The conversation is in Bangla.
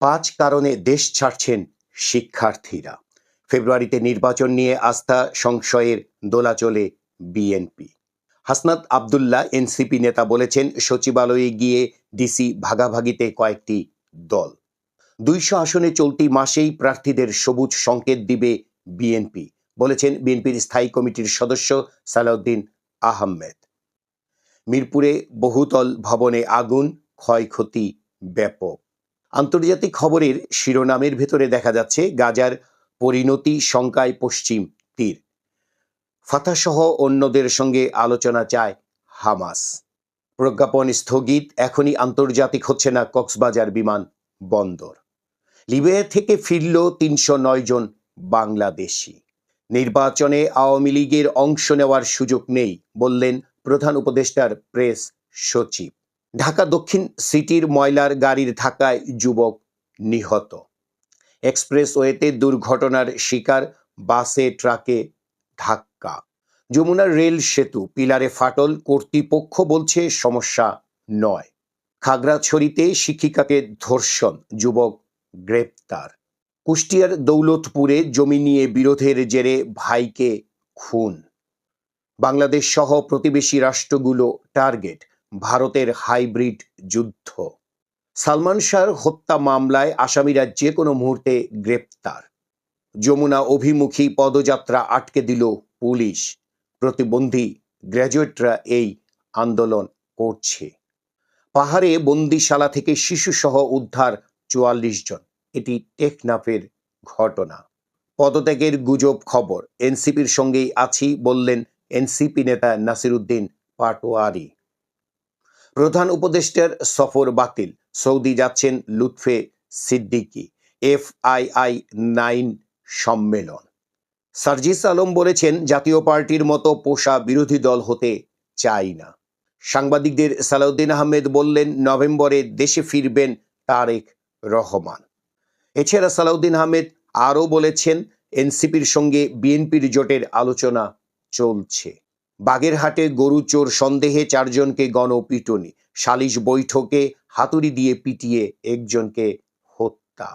পাঁচ কারণে দেশ ছাড়ছেন শিক্ষার্থীরা। ফেব্রুয়ারিতে নির্বাচন নিয়ে আস্থা সংশয়ের দোলাচলে বিএনপি। হাসনাত আবদুল্লাহ এনসিপি নেতা বলেছেন, সচিবালয়ে গিয়ে ডিসি ভাগাভাগিতে কয়েকটি দল। দুইশো আসনে চলতি মাসেই প্রার্থীদের সবুজ সংকেত দিবে বিএনপি, বলেছেন বিএনপির স্থায়ী কমিটির সদস্য সালাউদ্দিন আহমেদ। মিরপুরে বহুতল ভবনে আগুন, ক্ষয়ক্ষতি ব্যাপক। আন্তর্জাতিক খবরের শিরোনামের ভেতরে দেখা যাচ্ছে গাজার পরিণতি শঙ্কায় পশ্চিম তীর। ফাতাসহ অন্যদের সঙ্গে আলোচনা চায় হামাস। প্রজ্ঞাপন স্থগিত, এখনই আন্তর্জাতিক হচ্ছে না কক্সবাজার বিমান বন্দর। লিবিয়া থেকে ফিরল তিনশো নয় জন বাংলাদেশি। নির্বাচনে আওয়ামী লীগের অংশ নেওয়ার সুযোগ নেই, বললেন প্রধান উপদেষ্টার প্রেস সচিব। ঢাকা দক্ষিণ সিটির ময়লার গাড়ির ধাক্কায় যুবক নিহত। এক্সপ্রেসওয়েতে দুর্ঘটনার শিকার বাসে, ট্রাকে ধাক্কা। যমুনার রেল সেতু, পিলারে ফাটল, কর্তৃপক্ষ বলছে সমস্যা নয়। খাগড়াছড়িতে শিক্ষিকাকে ধর্ষণ, যুবক গ্রেপ্তার। কুষ্টিয়ার দৌলতপুরে জমি নিয়ে বিরোধের জেরে ভাইকে খুন। বাংলাদেশ সহ প্রতিবেশী রাষ্ট্রগুলো টার্গেট ভারতের হাইব্রিড যুদ্ধ। সালমান শাহর হত্যা মামলায় আসামিরা যে কোনো মুহূর্তে গ্রেপ্তার। যমুনা অভিমুখী পদযাত্রা আটকে দিল পুলিশ। প্রতিবন্ধী গ্র্যাজুয়েটরা এই আন্দোলন করছে। পাহাড়ে বন্দিশালা থেকে শিশুসহ উদ্ধার চুয়াল্লিশ জন। এটি টেকনাফের ঘটনা। পদত্যাগের গুজব খবর। এনসিপির সঙ্গেই আছি, বললেন এনসিপি নেতা নাসিরুদ্দিন পাটোয়ারি। প্রধান উপদেষ্টার সফর বাতিল। সৌদি যাচ্ছেন লুৎফে সিদ্দিকি, এফআইআই নাইন সম্মেলন। সার্জিস আলম বলেছেন, জাতীয় পার্টির মতো পোষা বিরোধী দল হতে চাই না। সাংবাদিকদের সালাউদ্দিন আহমেদ বললেন, নভেম্বরে দেশে ফিরবেন তারেক রহমান। এছাড়া সালাউদ্দিন আহমেদ আরও বলেছেন, এনসিপির সঙ্গে বিএনপির জোটের আলোচনা চলছে। বাগেরহাটে গরু চোর সন্দেহে চারজনকে গণপিটুনি। সালিশ বৈঠকে হাতুড়ি দিয়ে পিটিয়ে একজনকে হত্যা।